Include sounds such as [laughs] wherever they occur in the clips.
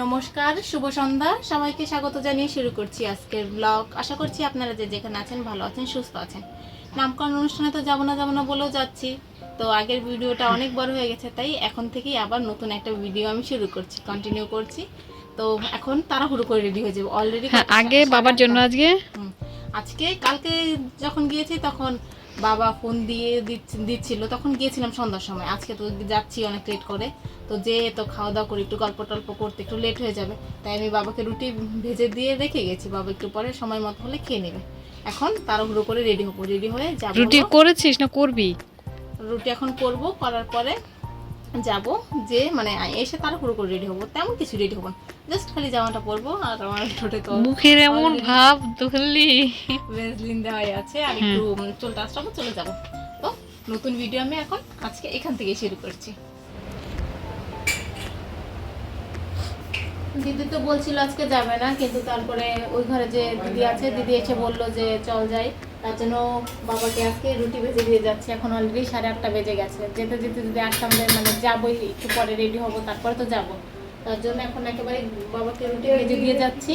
নমস্কার শুভ সন্ধ্যা। সবাইকে স্বাগত জানিয়ে শুরু করছি আজকের ব্লগ আশা করছি আপনারা যে যেখানে আছেন ভালো আছেন সুস্থ আছেন। নামকরণ অনুষ্ঠানে তো যাব না যাব না বলেও যাচ্ছি। তো আগের ভিডিওটা অনেক বড় হয়ে গেছে তাই এখন থেকেই আবার নতুন একটা ভিডিও আমি শুরু করছি কন্টিনিউ করছি। তো এখন তাড়াহুড়ো করে রেডি হয়ে যাব। অলরেডি হ্যাঁ আগে বাবার জন্য আজকে? আজকে কালকে যখন গিয়েছি তখন বাবা ফোন দিয়ে দিচ্ছ- দিচ্ছিল। তখন গিয়েছিলাম সন্ধ্যার সময়। আজকে তো যাচ্ছি অনেক লেট করে। তো যে তো খাওয়া দাওয়া করে একটু গল্প টল্প করতে একটু লেট হয়ে যাবে। তাই আমি বাবাকে রুটি ভেজে দিয়ে রেখে গেছি। বাবা একটু পরে সময় মতো হলে খেয়ে নেবে। এখন তাড়াহুড়ো করে রেডি হব। রেডি হয়ে যাব রুটি করেছিস না করবি? রুটি এখন করব করার পরে যাব যে মানে এসে তাড়াহুড়ো করে রেডি হব। তেমন কিছু রেডি হব জাস্ট খালি জামাটা পরবো আর আমার ঠোঁটে তো মুখের এমন ভাব দুখলি ভেজলিন দেওয়াই আছে আর একটু চলতে চুলটা আসলাম চলে যাব। তো নতুন ভিডিও আমি এখন আজকে এখান থেকে শুরু করছি। দিদি তো বলছিল আজকে যাবে না, কিন্তু তারপরে ওই ঘরে যে দিদি আছে, দিদি এসে বলল যে চল যাই। তার জন্য বাবাকে আজকে রুটি ভেজে দিয়ে যাচ্ছে। এখন অলরেডি সাড়ে আটটা বেজে গেছে। যেতে যেতে যদি আসতাম যে মানে যাবোই, একটু পরে রেডি হব, তারপরে তো যাব। তার জন্য এখন একেবারে বাবাকে রুটি ভেজে দিয়ে যাচ্ছি,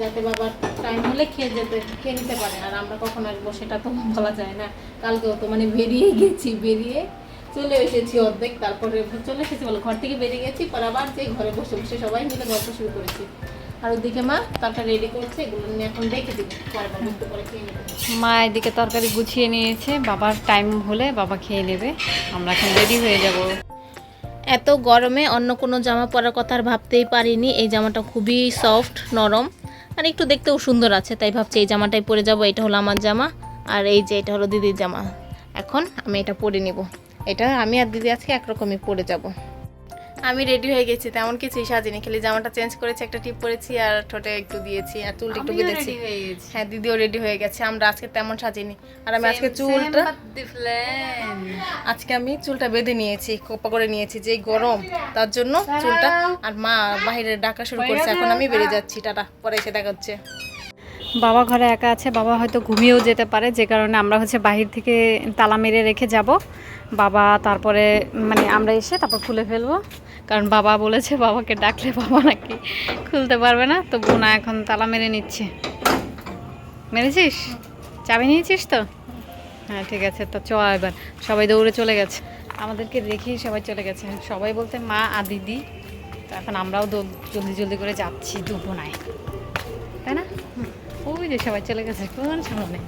যাতে বাবার টাইম হলে খেয়ে যেতে, খেয়ে নিতে পারে। আর আমরা কখন আসব সেটা তো বলা যায় না। কালকেও তো মানে বেরিয়ে গেছি, বেরিয়ে চলে এসেছি অর্ধেক তারপরে চলে এসেছি। বলো ঘর থেকে বেরিয়ে গেছি পর আবার যে ঘরে বসে বসে সবাই মিলে গল্প শুরু করেছি। আর ওদিকে মা তারপর রেডি করছে এগুলো নিয়ে এখন দেখে দিবি। পরে বাবা একটু পরে খেয়ে নেবে। মা এদিকে তরকারি গুছিয়ে নিয়েছে বাবার টাইম হলে বাবা খেয়ে নেবে। আমরা এখন রেডি হয়ে যাব। এত গরমে অন্য কোনো জামা পরার কথা আর ভাবতেই পারিনি। এই জামাটা খুবই সফট নরম। আর একটু দেখতেও সুন্দর আছে তাই ভাবছি এই জামাটাই পরে যাব। এটা হলো আমার জামা আর এই যে এটা হলো দিদির জামা। এখন আমি এটা পরে নিব। এটা আমি আর দিদি আজকে একরকমই পরে যাব। আমি রেডি হয়ে গেছি তেমন কিছুই সাজিনি খালি জামাটা চেঞ্জ করেছি একটা টিপ পরেছি আর ঠোঁটে একটু দিয়েছি আর চুলটা একটু বেঁধেছি। হ্যাঁ দিদিও রেডি হয়ে গেছে আমরা আজকে তেমন সাজিনি। আর আমি আজকে চুলটা আজকে আমি চুলটা বেঁধে নিয়েছি কোপা করে নিয়েছি যে গরম তার জন্য চুলটা আর মা বাইরে ডাকা শুরু করছে এখন আমি বেরিয়ে যাচ্ছি টাটা পরে এসে দেখা হচ্ছে বাবা ঘরে একা আছে বাবা হয়তো ঘুমিয়েও যেতে পারে যে কারণে আমরা হচ্ছে বাহির থেকে তালা মেরে রেখে যাব। বাবা, তারপরে মানে আমরা এসে তারপর খুলে ফেলব। কারণ বাবা বলেছে, বাবাকে ডাকলে বাবা নাকি খুলতে পারবে না। তো বোনা এখন তালা মেরে নিচ্ছে। মেরেছিস? চাবি নিয়েছিস তো? হ্যাঁ ঠিক আছে, তো চ এবার। সবাই দৌড়ে চলে গেছে। আমাদেরকে রেখেই সবাই চলে গেছে। সবাই বলতে মা আর দিদি। তো এখন আমরাও জলদি জলদি করে যাচ্ছি দুবোনায় তাই না? ওই যে সবাই চলে গেছে, কোন সামনে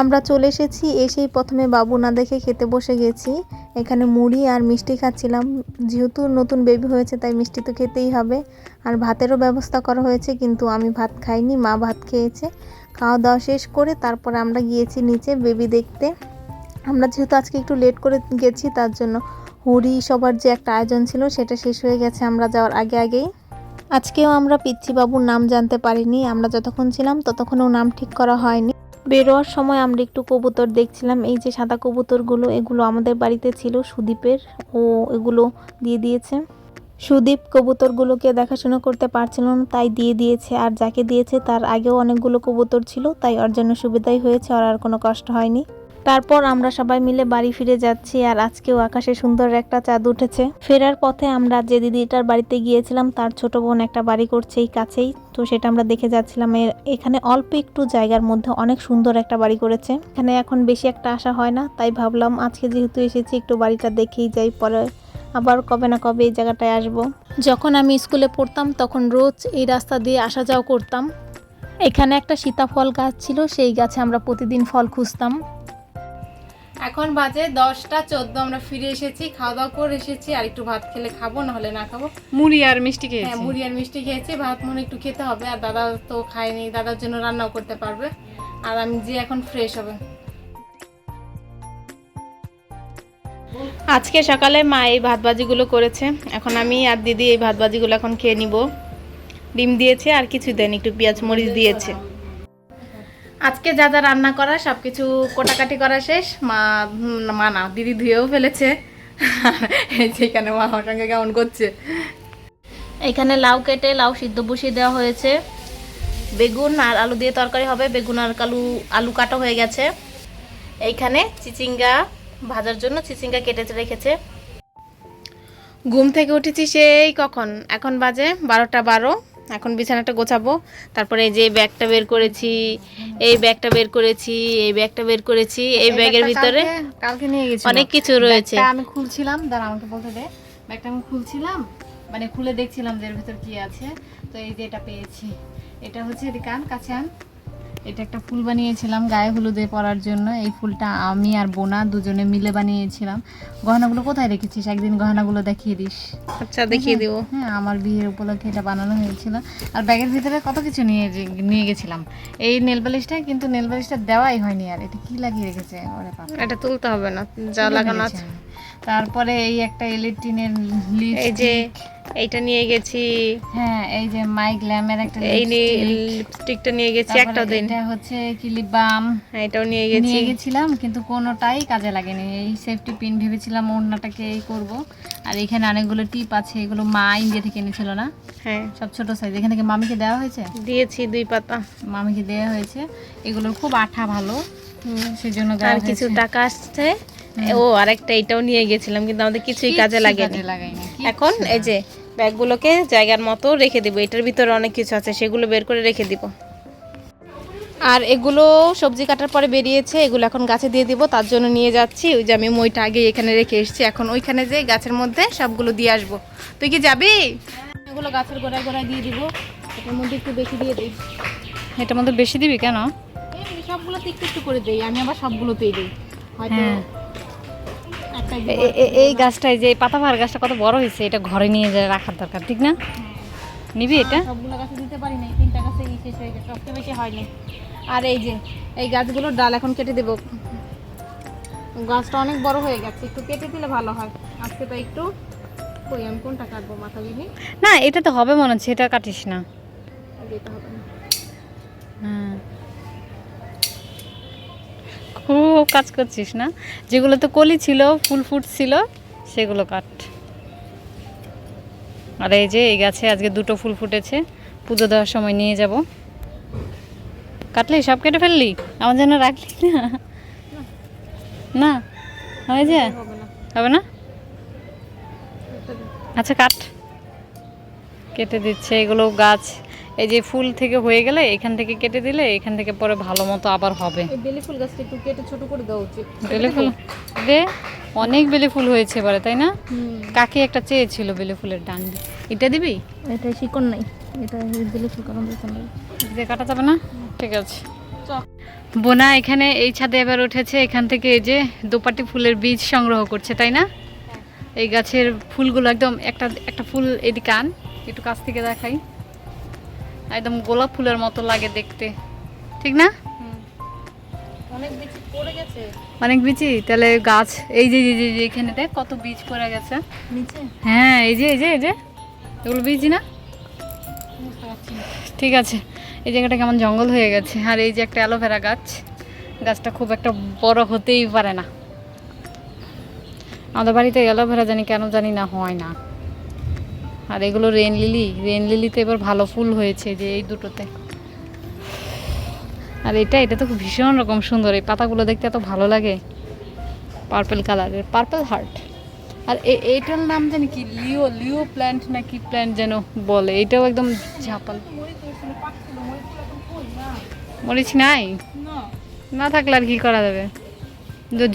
আমরা চলে এসেছি, এসেই প্রথমে বাবু না দেখে খেতে বসে গেছি। এখানে মুড়ি আর মিষ্টি খাচ্ছিলাম। যেহেতু নতুন বেবি হয়েছে, তাই মিষ্টি তো খেতেই হবে। আর ভাতেরও ব্যবস্থা করা হয়েছে, কিন্তু আমি ভাত খাইনি, মা ভাত খেয়েছে। খাওয়া দাওয়া শেষ করে তারপরে আমরা গিয়েছি নিচে বেবি দেখতে। আমরা যেহেতু আজকে একটু লেট করে গেছি, তার জন্য হুড়ি সবার যে একটা আয়োজন ছিল, সেটা শেষ হয়ে গেছে আমরা যাওয়ার আগে আগেই। আজকেও আমরা পিচ্ছি বাবুর নাম জানতে পারিনি, আমরা যতক্ষণ ছিলাম ততক্ষণও নাম ঠিক করা হয়নি। বেরোয়ার সময় আমরা একটু কবুতর দেখছিলাম। এই যে সাদা কবুতরগুলো, এগুলো আমাদের বাড়িতে ছিল সুদীপের। ও এগুলো দিয়ে দিয়েছে। সুদীপ কবুতরগুলোকে দেখাশোনা করতে পারছিল না, তাই দিয়ে দিয়েছে। আর যাকে দিয়েছে, তার আগেও অনেকগুলো কবুতর ছিল, তাই ওর জন্য সুবিধাই হয়েছে। আর আর কোনো কষ্ট হয়নি। তারপর আমরা সবাই মিলে বাড়ি ফিরে যাচ্ছি আর আজকেও আকাশে সুন্দর একটা চাঁদ উঠেছে। ফেরার পথে আমরা যে দিদিটার বাড়িতে গিয়েছিলাম, তার ছোট বোন একটা বাড়ি করছে এই কাছেই। তো সেটা আমরা দেখে যাচ্ছিলাম। এখানে অল্প একটু জায়গার মধ্যে অনেক সুন্দর একটা বাড়ি করেছে। এখানে এখন বেশি একটা আশা হয় না, তাই ভাবলাম আজকে যেহেতু এসেছি, একটু বাড়িটা দেখেই যাই, পরে আবার কবে না কবে এই জায়গাটায় আসব। যখন আমি স্কুলে পড়তাম, তখন রোজ এই রাস্তা দিয়ে আসা যাওয়া করতাম। এখানে একটা সীতাফল গাছ ছিল, সেই গাছে আমরা প্রতিদিন ফল খুঁজতাম। এখন বাজে দশটা চোদ্দ আমরা ফিরে এসেছি খাওয়া দাওয়া করে এসেছি আর একটু ভাত খেলে খাব না হলে না খাব। মুড়ি আর মিষ্টি হ্যাঁ মুড়ি আর মিষ্টি খেয়েছি ভাত মনে একটু খেতে হবে আর দাদা তো খায়নি দাদার জন্য রান্নাও করতে পারবে আর আমি যে এখন ফ্রেশ হবে। আজকে সকালে মা এই ভাত ভাজিগুলো করেছে এখন আমি আর দিদি এই ভাত ভাজিগুলো এখন খেয়ে নিব। ডিম দিয়েছে আর কিছু দেন একটু পেঁয়াজ মরিচ দিয়েছে। আজকে যা যা রান্না করা সব কিছু কোটাকাটি করা শেষ। মা মা না, দিদি ধুয়েও ফেলেছে। [laughs] এখানে মা আমার সঙ্গে কেমন করছে। এখানে লাউ কেটে, লাউ সিদ্ধ বসিয়ে দেওয়া হয়েছে। বেগুন আর আলু দিয়ে তরকারি হবে। বেগুন আর কালু, আলু কাটা হয়ে গেছে। এইখানে চিচিঙ্গা ভাজার জন্য চিচিঙ্গা কেটে রেখেছে। ঘুম থেকে উঠেছি সেই কখন? এখন বাজে বারোটা বারো। এখন বিছানাটা গোছাবো। তারপরে এই যে ব্যাগটা বের করেছি এই ব্যাগটা বের করেছি এই ব্যাগটা বের করেছি এই ব্যাগের ভিতরে কালকে- কালকে নিয়ে গেছি অনেক কিছু রয়েছে। আমি খুলছিলাম দাঁড়া আমাকে বলতে দে। ব্যাগটা আমি খুলছিলাম মানে খুলে দেখছিলাম যে এর ভিতর কি আছে। তো এই যে এটা পেয়েছি। এটা হচ্ছে এদিকে আন কাছে আন। এটা একটা ফুল বানিয়েছিলাম গায়ে হলুদে পরার জন্য। এই ফুলটা আমি আর বোনা দুজনে মিলে বানিয়েছিলাম। গহনাগুলো কোথায় রেখেছিস? একদিন গহনাগুলো দেখিয়ে দিস। আচ্ছা দেখিয়ে দিব। হ্যাঁ আমার বিয়ের উপলক্ষে এটা বানানো হয়েছিল। আর ব্যাগের ভিতরে কত কিছু নিয়ে নিয়ে গেছিলাম। এই নেল পালিশটা কিন্তু নেল পালিশটা দেওয়াই হয়নি আর। এটা কি লাগিয়ে রেখেছে? ওরে বাবা এটা তুলতে হবে না। যা লাগানো আছে। তারপরে এই একটা ইলেকট্রিনের এই যে এইটা নিয়ে গেছি। হ্যাঁ এই যে মাই গ্ল্যামের একটা এই লিপস্টিকটা নিয়ে গেছি একটা দিন। এটা হচ্ছে কি লিপ বাম এটাও নিয়ে গেছি। নিয়ে গেছিলাম কিন্তু কোনোটাই কাজে লাগেনি। এই সেফটি পিন ভেবেছিলাম ওড়নাটাকে এই করব। আর এখানে অনেকগুলো টিপ আছে এগুলো মা ইন্ডিয়া থেকে এনেছিল না? হ্যাঁ। সব ছোট সাইজ এখান থেকে মামিকে দেওয়া হয়েছে? দিয়েছি দুই পাতা। মামিকে দেওয়া হয়েছে। এগুলোর খুব আঠা ভালো। সেই জন্য আর কিছু টাকা আসছে। ও আরেকটা এটাও নিয়ে গেছিলাম কিন্তু আমাদের কিছুই কাজে লাগেনি। এখন এই যে ব্যাগগুলোকে জায়গার মতো রেখে দিব এটার ভিতরে অনেক কিছু আছে সেগুলো বের করে রেখে দিব। আর এগুলো সবজি কাটার পরে বেরিয়েছে এগুলো এখন গাছে দিয়ে দিব তার জন্য নিয়ে যাচ্ছি। ওই যে আমি মইটা আগে এখানে রেখে এসেছি এখন ওইখানে যে গাছের মধ্যে সবগুলো দিয়ে আসব। তুই কি যাবি? এগুলো গাছের গোড়ায় গোড়ায় দিয়ে দিব এটার মধ্যে একটু বেশি দিয়ে দিই। এটার মধ্যে বেশি দিবি কেন? এই সবগুলোতে একটু একটু করে দিই আমি আবার সবগুলোতেই দিই। হয়তো হ্যাঁ। এই গাছটাই যে পাতাবাহার গাছটা কত বড় হয়েছে এটা ঘরে নিয়ে যায় রাখার দরকার ঠিক না? নিবি এটা? সবগুলো গাছে দিতে পারি না তিনটা গাছে ই শেষ হয়ে গেছে সবচেয়ে বেশি হয়নি। আর এই যে এই গাছগুলোর ডাল এখন কেটে দেবো। গাছটা অনেক বড় হয়ে গেছে একটু কেটে দিলে ভালো হয়। আজকে তো একটু কই আমি কোনটা কাটবো মাথা দিনে না এটা তো হবে মনে হচ্ছে এটা কাটিস না। হবে না। হ্যাঁ। খুব কাজ করছিস না? যেগুলো তো কলি ছিল, ফুল ফুটছিল সেগুলো কাট। আর এই যে এই গাছে আজকে দুটো ফুল ফুটেছে, পুজো দেওয়ার সময় নিয়ে যাব। কাটলি? সব কেটে ফেললি? আমার জন্য রাখলি না? না? হয়ে না হবে না? আচ্ছা কাট। কেটে দিচ্ছে, এগুলো গাছ এই যে ফুল থেকে হয়ে গেলে এখান থেকে কেটে দিলে এখান থেকে পরে ভালো মতো আবার হবে। বেলি ফুল গাছটা একটু কেটে ছোট করে দেওয়া উচিত। বেলে ফুল দে অনেক বেলে ফুল হয়েছে এবারে তাই না? কাকে একটা চেয়েছিল বেলে ফুলের ডান এটা দিবি? এটা শিকড় নাই। এটা বেলি ফুল কারণ দিয়ে কাটা যাবে না? ঠিক আছে। বোনা এখানে এই ছাদে এবার উঠেছে এখান থেকে এই যে দোপাটি ফুলের বীজ সংগ্রহ করছে তাই না? এই গাছের ফুলগুলো একদম একটা একটা ফুল এদিকে আন একটু কাছ থেকে দেখাই। একদম গোলাপ ফুলের মতো লাগে দেখতে। ঠিক না? অনেক বেশি পড়ে গেছে। অনেক বীজই তাহলে গাছ এই যে যে- এখানে দেখ কত বীজ পড়ে গেছে। হ্যাঁ এই যে এই যে এই যে এগুলো বীজ না। ঠিক আছে এই জায়গাটা কেমন জঙ্গল হয়ে গেছে। আর এই যে একটা অ্যালোভেরা গাছ গাছটা খুব একটা বড় হতেই পারে না। আমাদের বাড়িতে অ্যালোভেরা জানি কেন জানি না হয় না। আর এগুলো রেন লিলি রেন লিলিতে এবার ভালো ফুল হয়েছে যে এই দুটোতে। আর এটা এটা তো খুব ভীষণ রকম সুন্দর, এই পাতাগুলো দেখতে এত ভালো লাগে। পার্পল কালারের পার্পেল হার্ট আর এইটার নাম জানি কি লিও লিও প্ল্যান্ট না কি প্ল্যান্ট যেন বলে, এটাও একদম ঝাপাল। মরিচ নাই? না থাকলে আর কি করা যাবে?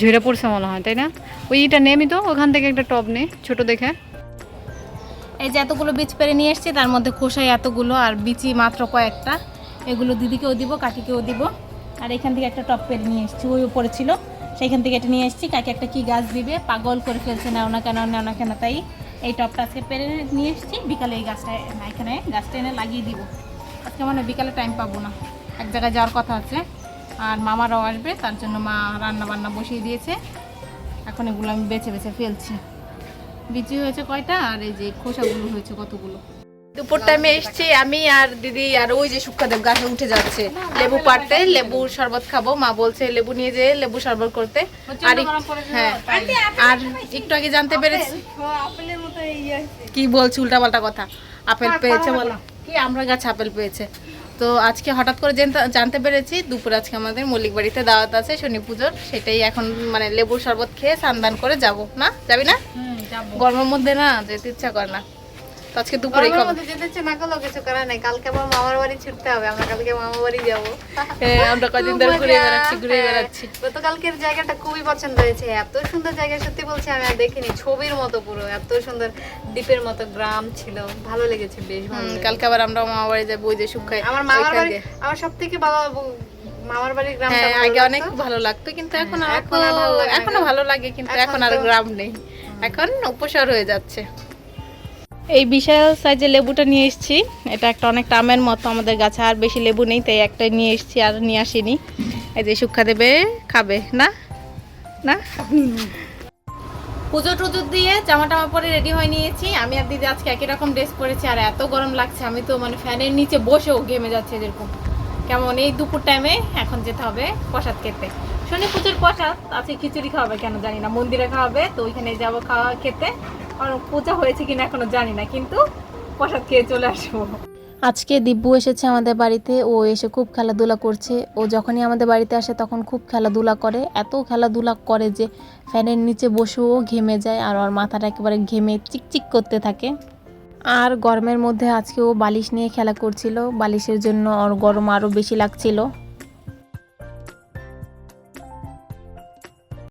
ঝরে পড়ছে মনে হয়, তাই না? ওই এটা নেমি তো, ওখান থেকে একটা টব নে, ছোট দেখে। এই যে এতগুলো বীজ পেরে নিয়ে এসেছি, তার মধ্যে খোসাই এতগুলো আর বিচি মাত্র কয়েকটা। এগুলো দিদিকেও দিব, কাকিকেও দিব। আর এখান থেকে একটা টপ পেরে নিয়ে এসেছি, ওই উপরে ছিল। সেইখান থেকে এটা নিয়ে এসেছি, কাকি একটা কি গাছ দিবে, পাগল করে ফেলছে, না কেন নাও না কেন, তাই এই টপটা আজকে পেরে নিয়ে এসেছি। বিকালে এই গাছটা এখানে গাছটা এনে লাগিয়ে দিব। আজকে মানে বিকালে টাইম পাবো না। এক জায়গায় যাওয়ার কথা আছে। আর মামারাও আসবে, তার জন্য মা রান্না বান্না বসিয়ে দিয়েছে। এখন এগুলো আমি বেছে বেছে ফেলছি। বিচি হয়েছে কয়টা? আর এই যে খোসাগুলো হয়েছে কতগুলো? দুপুর টাইমে এসছি আমি আর দিদি আর ওই যে সুক্ষাদেব গাছে উঠে যাচ্ছে। লেবু পাড়তে লেবুর শরবত খাব। মা বলছে লেবু নিয়ে যেয়ে লেবু শরবত করতে। আর হ্যাঁ আর একটু আগে জানতে পেরেছি। কি বলছি উল্টাপাল্টা কথা। আপেল পেয়েছে বলো। কি আমরা গাছ আপেল পেয়েছে। তো আজকে হঠাৎ করে জানতে পেরেছি দুপুর আজকে আমাদের মল্লিক বাড়িতে দাওয়াত আছে শনি পুজোর। সেটাই এখন মানে লেবুর শরবত খেয়ে সান্দান করে যাব। না? যাবি না? গরমের মধ্যে না যেতে ইচ্ছা করে না। আজকে দুপুরে গরমের খাব। মধ্যে যেতে ইচ্ছে না করলেও কিছু করার নাই। কালকে আবার মামার বাড়ি ছুটতে হবে আমরা কালকে মামার বাড়ি যাব। হ্যাঁ, আমরা কদিন ধরে ঘুরে বেড়াচ্ছি ঘুরে বেড়াচ্ছি। গতকালকের জায়গাটা খুবই পছন্দ হয়েছে। এত সুন্দর জায়গা সত্যি বলছি আমি আর দেখিনি। ছবির মতো পুরো এত সুন্দর দ্বীপের মতো গ্রাম ছিল। ভালো লেগেছে বেশ ভালো কালকে আবার আমরা মামা বাড়ি যাব ওই যে আমার মামার বাড়ি আমার সব থেকে ভালো মামার বাড়ির গ্রামটা হ্যাঁ আগে। অনেক ভালো লাগতো কিন্তু এখন হ্যাঁ, আর এখন ভালো লাগে না। এখনও ভালো লাগে কিন্তু এখন এখন আর গ্রাম নেই। এখন উপসর হয়ে যাচ্ছে। এই বিশাল সাইজের লেবুটা নিয়ে এসেছি। এটা একটা অনেক টামের মতো আমাদের গাছে আর বেশি লেবু নেই তাই একটা নিয়ে এসেছি আর নিয়ে আসিনি। এই যে সুক্ষা দেবে খাবে না? না? পুজো টুজো দিয়ে জামা টামা পরে রেডি হয়ে নিয়েছি। আমি আর দিদি আজকে একই রকম ড্রেস পরেছি আর এত গরম লাগছে আমি তো মানে ফ্যানের নিচে বসেও ঘেমে যাচ্ছে যেরকম কেমন? এই দুপুর টাইমে এখন যেতে হবে প্রসাদ খেতে। শনি পুজোর প্রসাদ আজকে খিচুড়ি খাওয়াবে কেন জানি না। মন্দিরে খাওয়াবে, তো ওইখানে যাব খাওয়া খেতে। আর পূজা হয়েছে কিনা এখনও জানি না, কিন্তু প্রসাদ খেয়ে চলে আসব। আজকে দিব্যু এসেছে আমাদের বাড়িতে, ও এসে খুব খেলাধুলা করছে। ও যখনই আমাদের বাড়িতে আসে তখন খুব খেলাধুলা করে। এত খেলাধুলা করে যে ফ্যানের নিচে বসেও ঘেমে যায় আর ওর মাথাটা একেবারে ঘেমে চিকচিক করতে থাকে। আর গরমের মধ্যে আজকে ও বালিশ নিয়ে খেলা করছিল। বালিশের জন্য ওর গরম আরও বেশি লাগছিল।